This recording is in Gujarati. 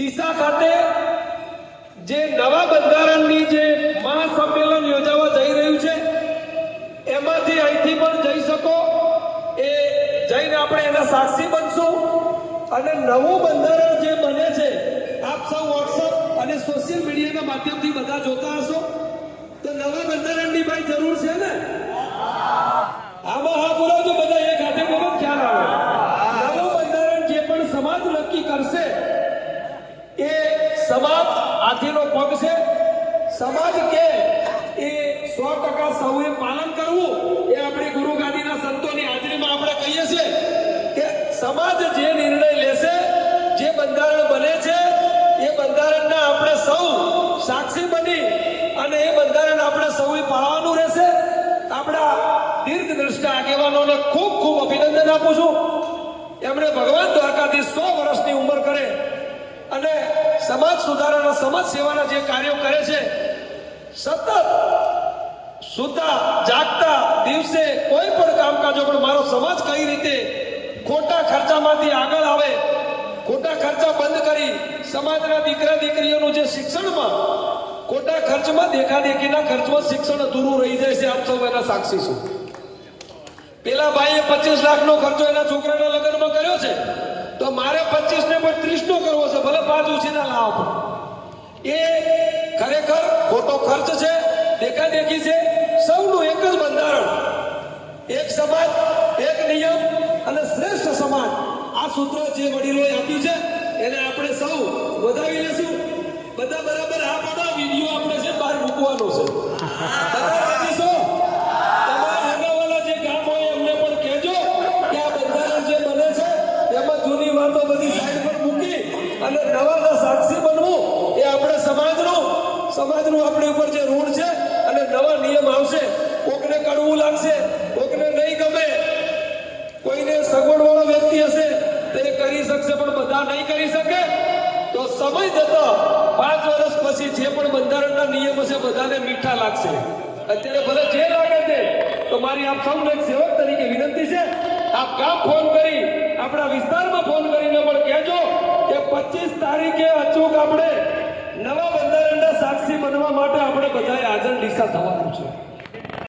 ડીસા ખાતે જે નવા બંધારણની જે મહાસંમેલન યોજાવા જઈ રહ્યું છે, એમાંથી અહીંથી પણ જઈ શકો. એ જઈને આપણે એના સાક્ષી બનશું. અને નવું બંધારણ સમાજ હાથીનો પગ છે. સમાજ કે એ સો ટકા સૌએ પાલન કરવું એ આપણી ગુરુ ગાંધીના સંતોની હાજરીમાં આપણે કહીએ છીએ કે સમાજ જે નિર્ણય લેશે, જે બંધારણ બને છે, એ બંધારણના આપણે સૌ સાક્ષી બની અને એ બંધારણ આપણે સૌએ પાળવાનું રહેશે. આપણા દીર્ઘ દ્રષ્ટા આગેવાનોને ખૂબ ખૂબ અભિનંદન આપું છું. એમણે ભગવાન દ્વારકાથી સો વર્ષની ઉંમર કરે અને સમાજ સુધારાના, સમાજ સેવાના જે કાર્યો કરે છે, સતત સુતા, જાગતા દિવસે કોઈ પણ કામકાજો પણ મારો સમાજ કઈ રીતે ખોટા ખર્ચામાંથી આગળ આવે, ખોટા ખર્ચા બંધ કરી, સમાજના દીકરા, દીકરીઓનું જે શિક્ષણમાં ખોટા ખર્ચમાં દેખાદેખીના ખર્ચમાં શિક્ષણ અધૂરું રહી જાય છે, આપ સૌ એના સાક્ષી છું. પેલા ભાઈએ પચીસ લાખનો ખર્ચો એના છોકરાના પચીસ ને પણ ત્રીસ નો કરવો છે, ભલે પાંચ ઉછીના લાવ પણ એ ખરેખર ખોટો ખર્ચ છે દેખાદેખી છે, સૌનું એક જ બંધારણ. એક સમાજ, એક નિયમ અને શ્રેષ્ઠ સમાજ. આ સૂત્ર જે વડીલોએ આપ્યું છે, એને આપણે સૌ વધાવી લેશું. બધા બરાબર આ બધા વીડિયો આપણે છે બહાર મૂકવાનો છે. બધા અને નવાના સાક્ષી બનવું એ આપણે સમાજનું સમાજનું આપણી ઉપર જે ઋણ છે અને નવા નિયમ આવશે, કોકને કડવું લાગશે, કોકને નહીં ગમે, કોઈને સગવડ વાળો વ્યક્તિ હશે, તે કરી શકશે પણ બધા નહીં કરી શકે, તો સમય જતો પાંચ વર્ષ પછી જે પણ બંધારણના નિયમ હશે બધાને મીઠા લાગશે. અત્યારે ભલે જે લાગે છે તો મારી આપ સૌને સેવક તરીકે વિનંતી છે, આપ કામ ફોન કરી, આપણા વિસ્તારમાં ફોન કરીને પણ પચીસ તારીખે અચૂક આપણે નવા બંધારણના સાક્ષી બનવા માટે આપણે બધાએ હાજર દિશા થવાનું છે.